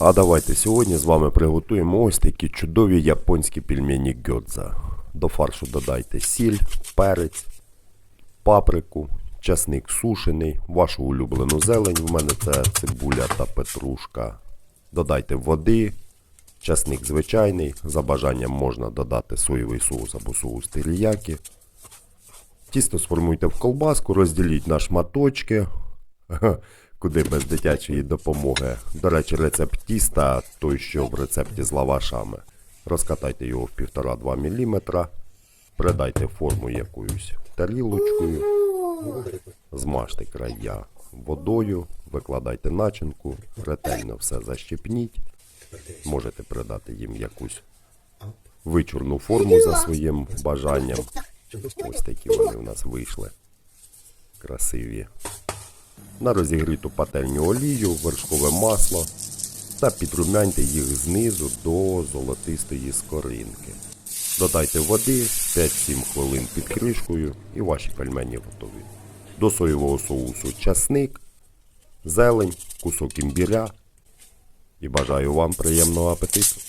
А давайте сьогодні з вами приготуємо ось такі чудові японські пельмені гьодза. До фаршу додайте сіль, перець, паприку, часник сушений, вашу улюблену зелень. В мене це цибуля та петрушка. Додайте води, часник звичайний. За бажанням можна додати соєвий соус або соус теріякі. Тісто сформуйте в колбаску, розділіть на шматочки. Куди без дитячої допомоги. До речі, рецепт тіста той, що в рецепті з лавашами. Розкатайте його в 1,5-2 мм, придайте форму якоюсь тарілочкою, змажте края водою, викладайте начинку, ретельно все защипніть. Можете придати їм якусь вичурну форму за своїм бажанням. Ось такі вони у нас вийшли. Красиві. На розігріту пательню олію, вершкове масло та підрумяньте їх знизу до золотистої скоринки. Додайте води 5-7 хвилин під кришкою і ваші пельмені готові. До соєвого соусу часник, зелень, кусок імбіря. І бажаю вам приємного апетиту.